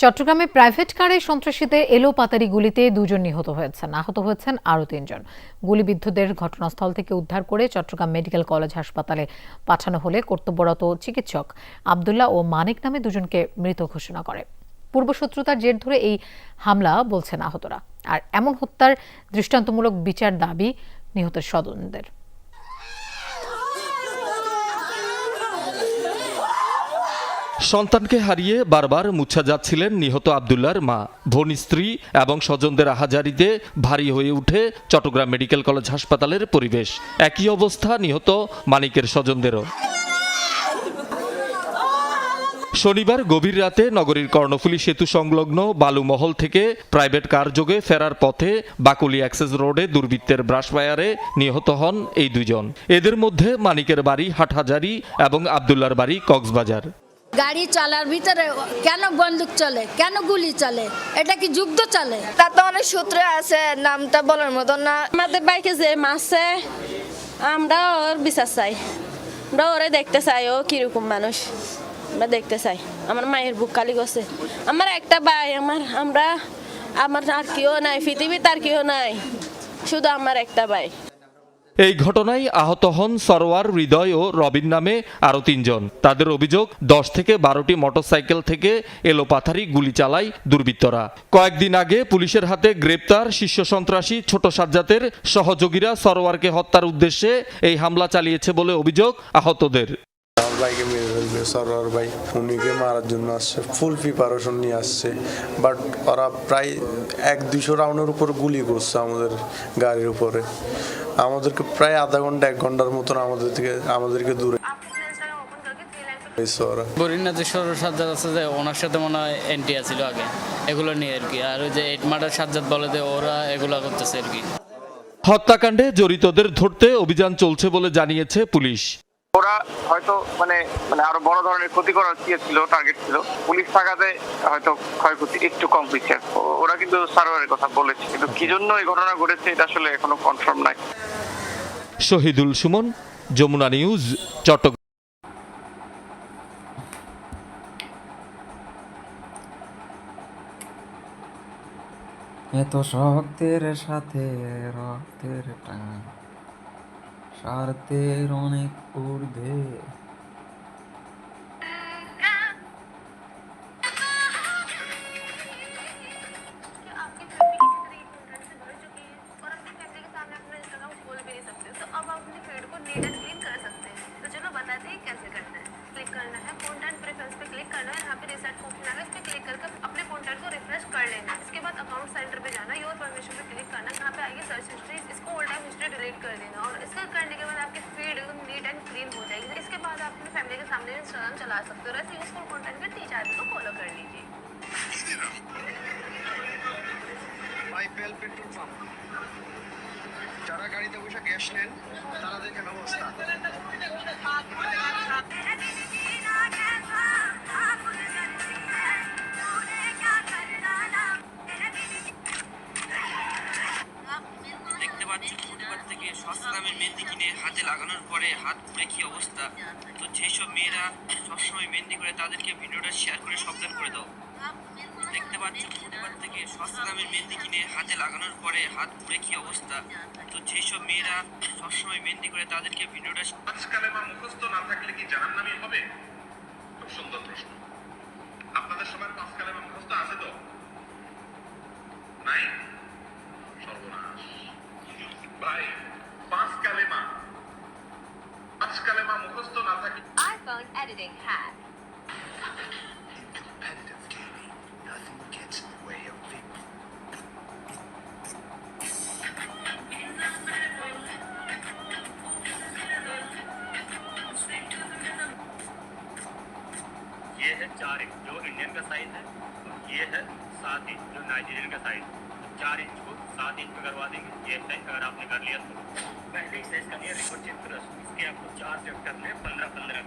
চট্টগ্রামে প্রাইভেট কারে সন্ত্রাসীদের এলো পাতারি গুলিতে দুজন নিহত হয়েছেন। আহত হয়েছেন আরও তিনজন। গুলিবিদ্ধদের ঘটনাস্থল থেকে উদ্ধার করে চট্টগ্রাম মেডিকেল কলেজ হাসপাতালে পাঠানো হলে কর্তব্যরত চিকিৎসক আবদুল্লাহ ও মানিক নামে দুজনকে মৃত ঘোষণা করে। পূর্বশত্রুতার জের ধরে এই হামলা বলছেন আহতরা। আর এমন হত্যার দৃষ্টান্তমূলক বিচার দাবি নিহতের স্বজনদের। সন্তানকে হারিয়ে বারবার মুছা যাচ্ছিলেন নিহত আবদুল্লার মা। বোন স্ত্রী এবং স্বজনদের আহাজারিতে ভারী হয়ে উঠে চট্টগ্রাম মেডিকেল কলেজ হাসপাতালের পরিবেশ। একই অবস্থা নিহত মানিকের স্বজনদেরও। শনিবার গভীর রাতে নগরীর কর্ণফুলী সেতু সংলগ্ন বালুমহল থেকে প্রাইভেট কার যোগে ফেরার পথে বাকুলি অ্যাক্সেস রোডে দুর্বৃত্তের ব্রাশফায়ারে নিহত হন এই দুজন এদের মধ্যে মানিকের বাড়ি হাটহাজারি এবং আবদুল্লার বাড়ি কক্সবাজার। গাড়ি চলার ভিতরে কেন বন্দুক চলে? কেন গুলি চলে? এটা কি যুদ্ধ চলে? তার তো অনেক সূত্র আছে নামটা বলার মতন না। আমাদের বাইকে যে মাসে আমরা ওর বিশ্বাস চাই। আমরা ওরে দেখতে চাই ও কীরকম মানুষ। আমরা দেখতে চাই। আমার মায়ের বুক কালি গেছে আমার একটা ভাই আমার আমরা আমার আর কেউ নাই পৃথিবীতে আর কেউ নাই। শুধু আমার একটা ভাই। এই ঘটনায় আহত হন সরোয়ার হৃদয় ও রবিন নামে আরও তিনজন। তাদের অভিযোগ, দশ থেকে বারোটি মোটরসাইকেল থেকে এলোপাথারি গুলি চালায় দুর্বৃত্তরা। কয়েকদিন আগে পুলিশের হাতে গ্রেপ্তার শীর্ষ সন্ত্রাসী ছোট সাজ্জাতের সহযোগীরা সরোয়ারকে হত্যার উদ্দেশ্যে এই হামলা চালিয়েছে বলে অভিযোগ আহতদের। ভাইকে মেরে ফেলবে সরোয়ার ভাই উনিকে মারার জন্য আসছে ফুল প্রিপারেশন নিয়ে আসছে বাট ওরা প্রায় এক দুশো রাউন্ডের উপর গুলি করছে আমাদের গাড়ির উপরে আমাদেরকে প্রায় আধা ঘণ্টা এক ঘণ্টার মতন আমাদের থেকে আমাদেরকে দূরে হয়েছে ওরা বরিন্না যে সরু সাজ্জাদ আছে যে ওনার সাথে মনে হয় এন্টি আছিল আগে এগুলো নিয়ে আর কি। আর ওই যে এইট মার্ডার সাজ্জাদ বলে যে ওরা এগুলো করতেছে আর কি। হত্যাকাণ্ডে জড়িতদের ধরতে অভিযান চলছে বলে জানিয়েছে পুলিশ। ওরা হয়তো মানে মানে আরও বড় ধরনের ক্ষতি করার ইয়ে ছিল টার্গেট ছিল। পুলিশ থাকাতে হয়তো ক্ষয়ক্ষতি একটু কম হয়েছে। ওরা কিন্তু সার্ভারের কথা বলেছে কিন্তু কি জন্য এই ঘটনা ঘটেছে এটা আসলে এখনও কনফার্ম নাই। শহীদুল সুমন যমুনা নিউজ চট্টগ্রাম। এত শক্তের সাথে রক্তের টান। স্বার্থের অনেক ঊর্ধ্বে। इंस्टाग्राम चला सकते हो और ऐसे यूजफुल कंटेंट के तीन चार को फॉलो कर लीजिए আইপিএল পেট্রোল পাম্প যারা গাড়িতে বসে গ্যাস নেন তারা দেখেন অবস্থা লাগানোর পরে হাত পুড়ে কি অবস্থা? তো যেসব মেয়েরা সবসময় মেহেন্দি করে, তাদেরকে ভিডিওটা শেয়ার করে সাবধান করে দাও। দেখতে পাচ্ছ ফুটপাত থেকে সস্তা দামের মেহেন্দি কিনে হাতে লাগানোর পরে হাত পুড়ে কি অবস্থা? তো যেসব মেয়েরা সবসময় মেহেন্দি করে, তাদেরকে ভিডিওটা আজকাল আমার মুখস্থ না থাকলে কি জাহান্নামি হবে? খুব সুন্দর প্রশ্ন। পাঁচ কালেমা মুখস্থ না থাকলে iPhone editing hack. competitive gaming, nothing gets in the way of big ये है चार इंच जो इंडियन का साइज है और ये है सात इंच जो नाइजीरियन का साइज है चार इंच को सात इंच में करवा देंगे। ये साइज़ अगर आपने कर लिया तो। पहले साइज़ का लिए रिपोर्ट चित्रस इसके आपको चार सेट करने हैं, पंद्रह पंद्रह।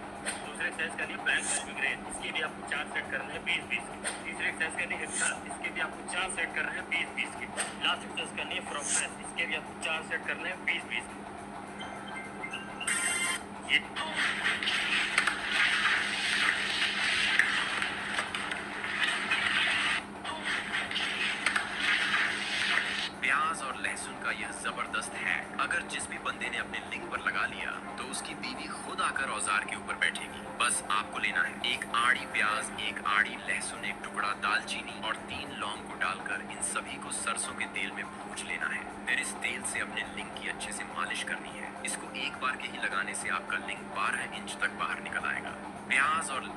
दूसरे साइज़ का लिए बैंक ग्रेन इसके लिए आपको चार सेट करने हैं, बीस बीस। के तीसरे साइज़ का लिए हिप्सा इसके भी आपको चार सेट करने हैं, बीस बीस के। लास्ट साइज़ करनी है फ्रॉक प्रेस इसके भी आपको चार सेट करने हैं, बीस बीस। के ये प्याज और लहसुन का यह ज़बरदस्त है। अगर जिस भी बंदे ने अपने लिंग पर लगा लिया तो उसकी बीवी खुद आकर औज़ार के ऊपर बैठेगी। बस आपको लेना है एक आड़ी प्याज, एक आड़ी लहसुन, एक टुकड़ा दालचीनी और तीन लौंग को डालकर इन सभी को सरसों के तेल में भूज लेना है। फिर इस तेल से अपने लिंग की अच्छे से मालिश करनी है। इसको एक बार के ही लगाने से आपका लिंग 12 इंच तक बाहर निकल आएगा। प्याज और